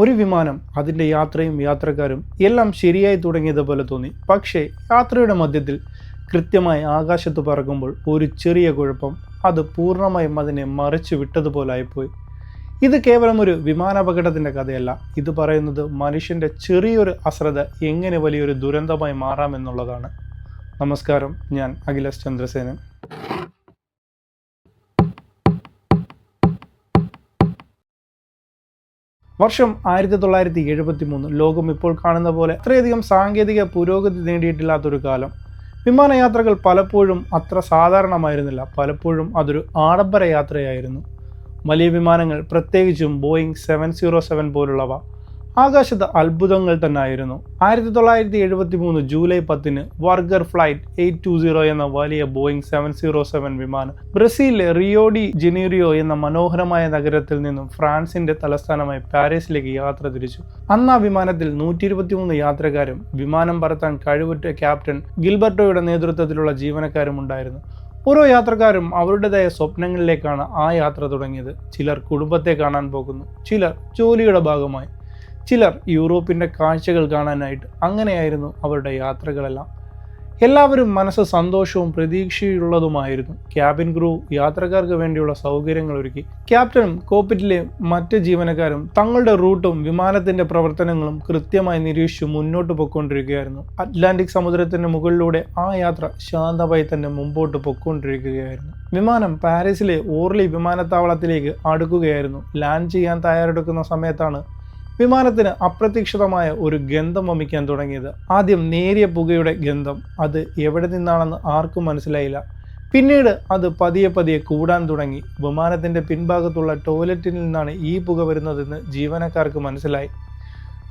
ഒരു വിമാനം അതിന്റെ യാത്രയും യാത്രക്കാരും എല്ലാം ശരിയായി തുടങ്ങിയതുപോലെ തോന്നി. പക്ഷേ യാത്രയുടെ മധ്യത്തിൽ കൃത്യമായി ആകാശത്ത് പറക്കുമ്പോൾ ഒരു ചെറിയ കുഴപ്പം അത് പൂർണമായും അതിനെ മറിച്ചു വിട്ടതുപോലായിപ്പോയി. ഇത് കേവലം ഒരു വിമാനാപകടത്തിന്റെ കഥയല്ല. ഇത് പറയുന്നത് മനുഷ്യന്റെ ചെറിയൊരു അശ്രദ്ധ എങ്ങനെ വലിയൊരു ദുരന്തമായി മാറാമെന്നുള്ളതാണ്. നമസ്കാരം. ഞാൻ അഖിലേഷ് ചന്ദ്രസേനൻ. വർഷം ആയിരത്തി തൊള്ളായിരത്തി എഴുപത്തി മൂന്ന് ലോകം ഇപ്പോൾ കാണുന്ന പോലെ അത്രയധികം സാങ്കേതിക പുരോഗതി നേടിയിട്ടില്ലാത്തൊരു കാലം. വിമാനയാത്രകൾ പലപ്പോഴും അത്ര സാധാരണമായിരുന്നില്ല. പലപ്പോഴും അതൊരു ആഡംബര യാത്രയായിരുന്നു. വലിയ വിമാനങ്ങൾ പ്രത്യേകിച്ചും ബോയിങ് സെവൻ സീറോ സെവൻ പോലുള്ളവ. ആകാശത്ത് അത്ഭുതങ്ങൾ തന്നെയായിരുന്നു ആയിരത്തി തൊള്ളായിരത്തി എഴുപത്തി മൂന്ന് ജൂലൈ പത്തിന് Varig flight eight two zero എന്ന വലിയ ബോയിങ് സെവൻ സീറോ സെവൻ വിമാനം ബ്രസീലിലെ റിയോഡി ജനീറിയോ എന്ന മനോഹരമായ നഗരത്തിൽ നിന്നും ഫ്രാൻസിന്റെ തലസ്ഥാനമായ പാരീസിലേക്ക് യാത്ര തിരിച്ചു. അന്ന് ആ വിമാനത്തിൽ നൂറ്റി ഇരുപത്തിമൂന്ന് യാത്രക്കാരും വിമാനം പറത്താൻ കഴിവുറ്റ ക്യാപ്റ്റൻ ഗിൽബർട്ടോയുടെ നേതൃത്വത്തിലുള്ള ജീവനക്കാരും ഉണ്ടായിരുന്നു. ഓരോ യാത്രക്കാരും അവരുടേതായ സ്വപ്നങ്ങളിലേക്കാണ് ആ യാത്ര തുടങ്ങിയത്. ചിലർ കുടുംബത്തെ കാണാൻ പോകുന്നു. ചിലർ ജോലിയുടെ ഭാഗമായി. ചിലർ യൂറോപ്പിന്റെ കാഴ്ചകൾ കാണാനായിട്ട് അങ്ങനെയായിരുന്നു അവരുടെ യാത്രകളെല്ലാം. എല്ലാവരും മനസ്സ് സന്തോഷവും പ്രതീക്ഷയുള്ളതുമായിരുന്നു. ക്യാബിൻ ക്രൂ യാത്രക്കാർക്ക് വേണ്ടിയുള്ള സൗകര്യങ്ങൾ ഒരുക്കി. ക്യാപ്റ്റനും കോപ്പിറ്റിലെ മറ്റ് ജീവനക്കാരും തങ്ങളുടെ റൂട്ടും വിമാനത്തിന്റെ പ്രവർത്തനങ്ങളും കൃത്യമായി നിരീക്ഷിച്ചു മുന്നോട്ട് പോയിക്കൊണ്ടിരിക്കുകയായിരുന്നു. അറ്റ്ലാന്റിക് സമുദ്രത്തിന്റെ മുകളിലൂടെ ആ യാത്ര ശാന്തമായി തന്നെ മുമ്പോട്ട് പൊയ്ക്കൊണ്ടിരിക്കുകയായിരുന്നു. വിമാനം പാരീസിലെ ഓർലി വിമാനത്താവളത്തിലേക്ക് അടുക്കുകയായിരുന്നു. ലാൻഡ് ചെയ്യാൻ തയ്യാറെടുക്കുന്ന സമയത്താണ് വിമാനത്തിന് അപ്രതീക്ഷിതമായ ഒരു ഗന്ധം വമിക്കാൻ തുടങ്ങിയത്. ആദ്യം നേരിയ പുകയുടെ ഗന്ധം. അത് എവിടെ നിന്നാണെന്ന് ആർക്കും മനസ്സിലായില്ല. പിന്നീട് അത് പതിയെ പതിയെ കൂടാൻ തുടങ്ങി. വിമാനത്തിന്റെ പിൻഭാഗത്തുള്ള ടോയ്ലറ്റിൽ നിന്നാണ് ഈ പുക വരുന്നതെന്ന് ജീവനക്കാർക്ക് മനസ്സിലായി.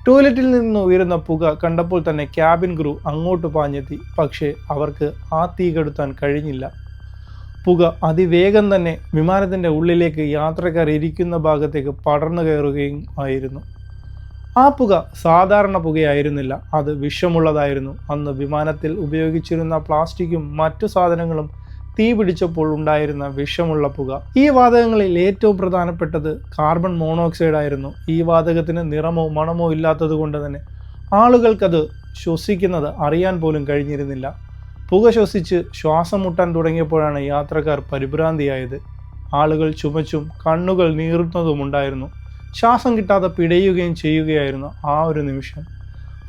ടോയ്ലറ്റിൽ നിന്ന് ഉയരുന്ന പുക കണ്ടപ്പോൾ തന്നെ ക്യാബിൻ ക്രൂ അങ്ങോട്ട് പാഞ്ഞെത്തി. പക്ഷേ അവർക്ക് ആ തീ കെടുത്താൻ കഴിഞ്ഞില്ല. പുക അതിവേഗം തന്നെ വിമാനത്തിന്റെ ഉള്ളിലേക്ക് യാത്രക്കാർ ഇരിക്കുന്ന ഭാഗത്തേക്ക് പടർന്നു കയറുകയും ആയിരുന്നു. ആ പുക സാധാരണ പുകയായിരുന്നില്ല. അത് വിഷമുള്ളതായിരുന്നു. അന്ന് വിമാനത്തിൽ ഉപയോഗിച്ചിരുന്ന പ്ലാസ്റ്റിക്കും മറ്റു സാധനങ്ങളും തീ പിടിച്ചപ്പോൾ ഉണ്ടായിരുന്ന വിഷമുള്ള പുക. ഈ വാതകങ്ങളിൽ ഏറ്റവും പ്രധാനപ്പെട്ടത് കാർബൺ മോണോക്സൈഡ് ആയിരുന്നു ഈ വാതകത്തിന് നിറമോ മണമോ ഇല്ലാത്തത് കൊണ്ട് തന്നെ ആളുകൾക്കത് ശ്വസിക്കുന്നത് അറിയാൻ പോലും കഴിഞ്ഞിരുന്നില്ല. പുക ശ്വസിച്ച് ശ്വാസം മുട്ടാൻ തുടങ്ങിയപ്പോഴാണ് യാത്രക്കാർ പരിഭ്രാന്തിയായത്. ആളുകൾ ചുമച്ചും കണ്ണുകൾ നീറുന്നതുമുണ്ടായിരുന്നു. ശ്വാസം കിട്ടാതെ പിടയുകയും ചെയ്യുകയായിരുന്നു ആ ഒരു നിമിഷം.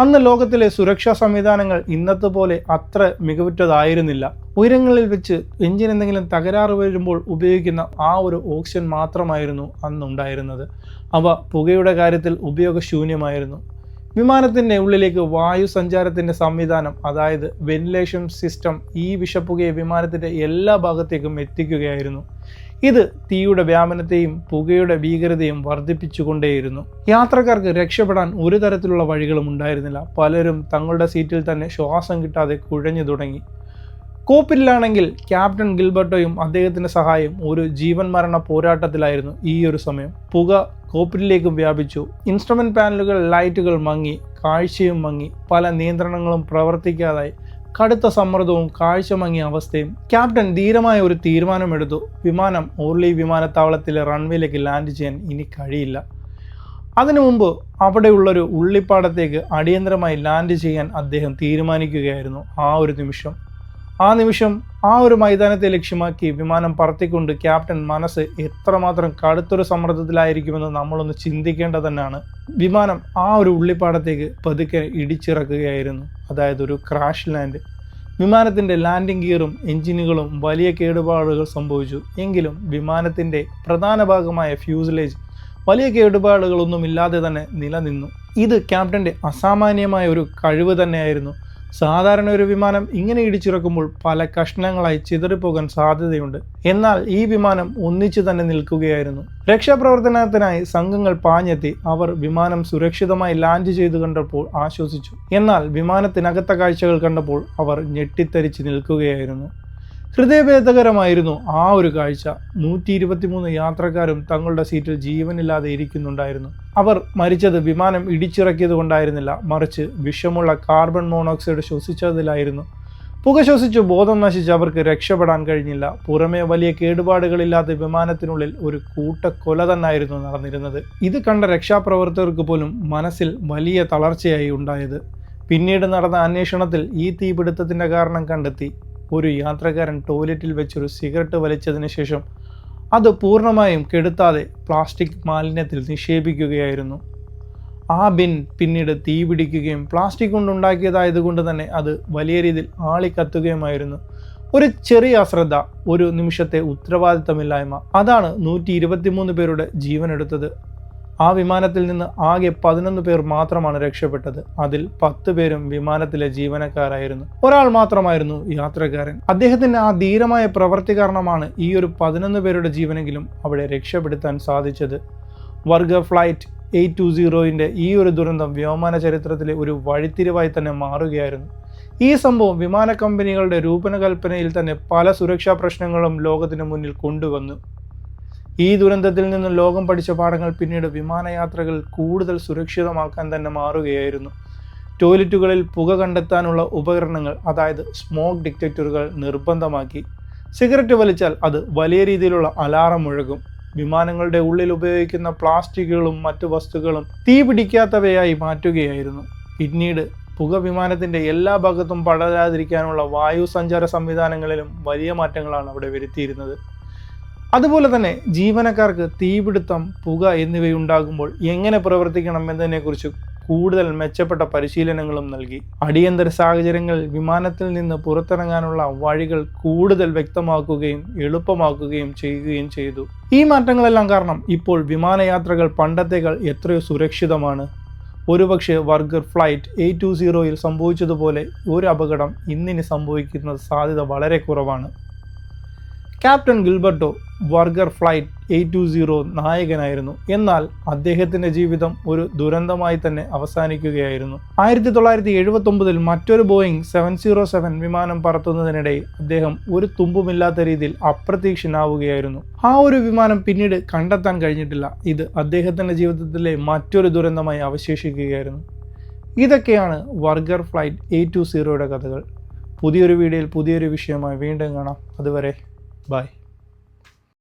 അന്ന് ലോകത്തിലെ സുരക്ഷാ സംവിധാനങ്ങൾ ഇന്നത്തെ പോലെ അത്ര മികവുറ്റതായിരുന്നില്ല. ഉയരങ്ങളിൽ വെച്ച് എഞ്ചിൻ എന്തെങ്കിലും തകരാറ് വരുമ്പോൾ ഉപയോഗിക്കുന്ന ആ ഒരു ഓക്സിജൻ മാത്രമായിരുന്നു അന്നുണ്ടായിരുന്നത്. അവ പുകയുടെ കാര്യത്തിൽ ഉപയോഗശൂന്യമായിരുന്നു. വിമാനത്തിന്റെ ഉള്ളിലേക്ക് വായു സഞ്ചാരത്തിന്റെ സംവിധാനം അതായത് വെന്റിലേഷൻ സിസ്റ്റം ഈ വിഷപ്പുകയെ വിമാനത്തിന്റെ എല്ലാ ഭാഗത്തേക്കും എത്തിക്കുകയായിരുന്നു. ഇത് തീയുടെ വ്യാപനത്തെയും പുകയുടെ ഭീകരതയും വർദ്ധിപ്പിച്ചുകൊണ്ടേയിരുന്നു. യാത്രക്കാർക്ക് രക്ഷപ്പെടാൻ ഒരു തരത്തിലുള്ള വഴികളും ഉണ്ടായിരുന്നില്ല. പലരും തങ്ങളുടെ സീറ്റിൽ തന്നെ ശ്വാസം കിട്ടാതെ കുഴഞ്ഞു തുടങ്ങി. കോപ്പിലാണെങ്കിൽ ക്യാപ്റ്റൻ ഗിൽബർട്ടോയും അദ്ദേഹത്തിന്റെ സഹായം ഒരു ജീവൻ മരണ പോരാട്ടത്തിലായിരുന്നു ഈ ഒരു സമയം. പുക കോപ്പിലേക്കും വ്യാപിച്ചു. ഇൻസ്ട്രുമെന്റ് പാനലുകൾ ലൈറ്റുകൾ മങ്ങി കാഴ്ചയും മങ്ങി പല നിയന്ത്രണങ്ങളും പ്രവർത്തിക്കാതായി. കടുത്ത സമ്മർദ്ദവും കാഴ്ച മങ്ങിയ അവസ്ഥയും ക്യാപ്റ്റൻ ധീരമായ ഒരു തീരുമാനമെടുത്തു. വിമാനം ഓർലി വിമാനത്താവളത്തിലെ റൺവേയിലേക്ക് ലാൻഡ് ചെയ്യാൻ ഇനി കഴിയില്ല. അതിനു മുമ്പ് അവിടെയുള്ളൊരു ഉള്ളിപ്പാടത്തേക്ക് അടിയന്തരമായി ലാൻഡ് ചെയ്യാൻ അദ്ദേഹം തീരുമാനിക്കുകയായിരുന്നു ആ ഒരു നിമിഷം. ആ നിമിഷം ആ ഒരു മൈതാനത്തെ ലക്ഷ്യമാക്കി വിമാനം പറത്തിക്കൊണ്ട് ക്യാപ്റ്റൻ മനസ്സ് എത്രമാത്രം കടുത്തൊരു സമ്മർദ്ദത്തിലായിരിക്കുമെന്ന് നമ്മളൊന്ന് ചിന്തിക്കേണ്ടത് തന്നെയാണ്. വിമാനം ആ ഒരു ഉള്ളിപ്പാടത്തേക്ക് പതുക്കെ ഇടിച്ചിറക്കുകയായിരുന്നു. അതായത് ഒരു ക്രാഷ് ലാൻഡ് വിമാനത്തിന്റെ ലാൻഡിംഗ് ഗിയറും എഞ്ചിനുകളും വലിയ കേടുപാടുകൾ സംഭവിച്ചു. എങ്കിലും വിമാനത്തിന്റെ പ്രധാന ഭാഗമായ ഫ്യൂസിലേജ് വലിയ കേടുപാടുകളൊന്നും ഇല്ലാതെ തന്നെ നിലനിന്നു. ഇത് ക്യാപ്റ്റന്റെ അസാമാന്യമായ ഒരു കഴിവ് തന്നെയായിരുന്നു. സാധാരണ ഒരു വിമാനം ഇങ്ങനെ ഇടിച്ചിറക്കുമ്പോൾ പല കഷ്ണങ്ങളായി ചിതറിപ്പോകാൻ സാധ്യതയുണ്ട്. എന്നാൽ ഈ വിമാനം ഒന്നിച്ചു തന്നെ നിൽക്കുകയായിരുന്നു. രക്ഷാപ്രവർത്തനത്തിനായി സംഘങ്ങൾ പാഞ്ഞെത്തി അവർ വിമാനം സുരക്ഷിതമായി ലാൻഡ് ചെയ്തു കണ്ടപ്പോൾ ആശ്വസിച്ചു. എന്നാൽ വിമാനത്തിനകത്ത കാഴ്ചകൾ കണ്ടപ്പോൾ അവർ ഞെട്ടിത്തരിച്ച് നിൽക്കുകയായിരുന്നു. ഹൃദയഭേദകരമായിരുന്നു ആ ഒരു കാഴ്ച. നൂറ്റി ഇരുപത്തിമൂന്ന് യാത്രക്കാരും തങ്ങളുടെ സീറ്റിൽ ജീവനില്ലാതെ ഇരിക്കുന്നുണ്ടായിരുന്നു. അവർ മരിച്ചത് വിമാനം ഇടിച്ചിറക്കിയത് കൊണ്ടായിരുന്നില്ല. മറിച്ച് വിഷമുള്ള കാർബൺ മോണോക്സൈഡ് ശ്വസിച്ചതിലായിരുന്നു. പുക ശ്വസിച്ച് ബോധം നശിച്ച് അവർക്ക് രക്ഷപ്പെടാൻ കഴിഞ്ഞില്ല. പുറമേ വലിയ കേടുപാടുകളില്ലാത്ത വിമാനത്തിനുള്ളിൽ ഒരു കൂട്ടക്കൊല തന്നെയായിരുന്നു നടന്നിരുന്നത്. ഇത് കണ്ട രക്ഷാപ്രവർത്തകർക്ക് പോലും മനസ്സിൽ വലിയ തളർച്ചയായി ഉണ്ടായത്. പിന്നീട് നടന്ന അന്വേഷണത്തിൽ ഈ തീപിടുത്തത്തിന്റെ കാരണം കണ്ടെത്തി. ഒരു യാത്രക്കാരൻ ടോയ്ലറ്റിൽ വെച്ചൊരു സിഗരറ്റ് വലിച്ചതിന് ശേഷം അത് പൂർണമായും കെടുത്താതെ പ്ലാസ്റ്റിക് മാലിന്യത്തിൽ നിക്ഷേപിക്കുകയായിരുന്നു. ആ ബിൻ പിന്നീട് തീ പിടിക്കുകയും പ്ലാസ്റ്റിക് കൊണ്ടുണ്ടാക്കിയതായതുകൊണ്ട് തന്നെ അത് വലിയ രീതിയിൽ ആളിക്കത്തുകയുമായിരുന്നു. ഒരു ചെറിയ അശ്രദ്ധ ഒരു നിമിഷത്തെ ഉത്തരവാദിത്തമില്ലായ്മ. അതാണ് നൂറ്റി ഇരുപത്തിമൂന്ന് പേരുടെ ജീവനെടുത്തത്. ആ വിമാനത്തിൽ നിന്ന് ആകെ പതിനൊന്ന് പേർ മാത്രമാണ് രക്ഷപ്പെട്ടത്. അതിൽ പത്ത് പേരും വിമാനത്തിലെ ജീവനക്കാരായിരുന്നു. ഒരാൾ മാത്രമായിരുന്നു യാത്രക്കാരൻ. അദ്ദേഹത്തിന്റെ ആ ധീരമായ പ്രവൃത്തി കാരണമാണ് ഈ ഒരു പതിനൊന്ന് പേരുടെ ജീവനെങ്കിലും അവിടെ രക്ഷപ്പെടുത്താൻ സാധിച്ചത്. വർഗ ഫ്ലൈറ്റ് എയ്റ്റ് ടു സീറോയിന്റെ ഈ ഒരു ദുരന്തം വ്യോമാന ചരിത്രത്തിലെ ഒരു വഴിത്തിരിവായി തന്നെ മാറുകയായിരുന്നു. ഈ സംഭവം വിമാന കമ്പനികളുടെ രൂപകൽപ്പനയിൽ തന്നെ പല സുരക്ഷാ പ്രശ്നങ്ങളും ലോകത്തിന് മുന്നിൽ കൊണ്ടുവന്നു. ഈ ദുരന്തത്തിൽ നിന്ന് ലോകം പഠിച്ച പാഠങ്ങൾ പിന്നീട് വിമാനയാത്രകൾ കൂടുതൽ സുരക്ഷിതമാക്കാൻ തന്നെ മാറുകയായിരുന്നു. ടോയ്ലറ്റുകളിൽ പുക കണ്ടെത്താനുള്ള ഉപകരണങ്ങൾ അതായത് സ്മോക്ക് ഡിറ്റക്ടറുകൾ നിർബന്ധമാക്കി. സിഗരറ്റ് വലിച്ചാൽ അത് വലിയ രീതിയിലുള്ള അലാറം മുഴകും. വിമാനങ്ങളുടെ ഉള്ളിൽ ഉപയോഗിക്കുന്ന പ്ലാസ്റ്റിക്കുകളും മറ്റു വസ്തുക്കളും തീ പിടിക്കാത്തവയായി മാറ്റുകയായിരുന്നു. പിന്നീട് പുക വിമാനത്തിന്റെ എല്ലാ ഭാഗത്തും പടരാതിരിക്കാനുള്ള വായു സഞ്ചാര സംവിധാനങ്ങളിലും വലിയ മാറ്റങ്ങളാണ് അവിടെ വരുത്തിയിരുന്നത്. അതുപോലെ തന്നെ ജീവനക്കാർക്ക് തീപിടുത്തം പുക എന്നിവയുണ്ടാകുമ്പോൾ എങ്ങനെ പ്രവർത്തിക്കണം എന്നതിനെക്കുറിച്ച് കൂടുതൽ മെച്ചപ്പെട്ട പരിശീലനങ്ങളും നൽകി. അടിയന്തര സാഹചര്യങ്ങളിൽ വിമാനത്തിൽ നിന്ന് പുറത്തിറങ്ങാനുള്ള വഴികൾ കൂടുതൽ വ്യക്തമാക്കുകയും എളുപ്പമാക്കുകയും ചെയ്യുകയും ചെയ്തു. ഈ മാറ്റങ്ങളെല്ലാം കാരണം ഇപ്പോൾ വിമാനയാത്രകൾ പണ്ടത്തേക്കാൾ എത്രയോ സുരക്ഷിതമാണ്. ഒരുപക്ഷെ വർഗർ ഫ്ലൈറ്റ് എയ്റ്റ് ടു സീറോയിൽ സംഭവിച്ചതുപോലെ ഒരു അപകടം ഇന്നിനി സംഭവിക്കുന്ന സാധ്യത വളരെ കുറവാണ്. Captain Gilberto Varig flight eight two zero നായകനായിരുന്നു. എന്നാൽ അദ്ദേഹത്തിന്റെ ജീവിതം ഒരു ദുരന്തമായി തന്നെ അവസാനിക്കുകയായിരുന്നു. ആയിരത്തി തൊള്ളായിരത്തി എഴുപത്തി ഒമ്പതിൽ മറ്റൊരു ബോയിങ് സെവൻ സീറോ സെവൻ വിമാനം പറത്തുന്നതിനിടയിൽ അദ്ദേഹം ഒരു തുമ്പുമില്ലാത്ത രീതിയിൽ അപ്രതീക്ഷനാവുകയായിരുന്നു. ആ ഒരു വിമാനം പിന്നീട് കണ്ടെത്താൻ കഴിഞ്ഞിട്ടില്ല. ഇത് അദ്ദേഹത്തിന്റെ ജീവിതത്തിലെ മറ്റൊരു ദുരന്തമായി അവശേഷിക്കുകയായിരുന്നു. ഇതൊക്കെയാണ് വർഗർ ഫ്ലൈറ്റ് എയ്റ്റ് ടു സീറോയുടെ കഥകൾ. പുതിയൊരു വീഡിയോയിൽ പുതിയൊരു വിഷയമായി വീണ്ടും കാണാം. അതുവരെ Bye.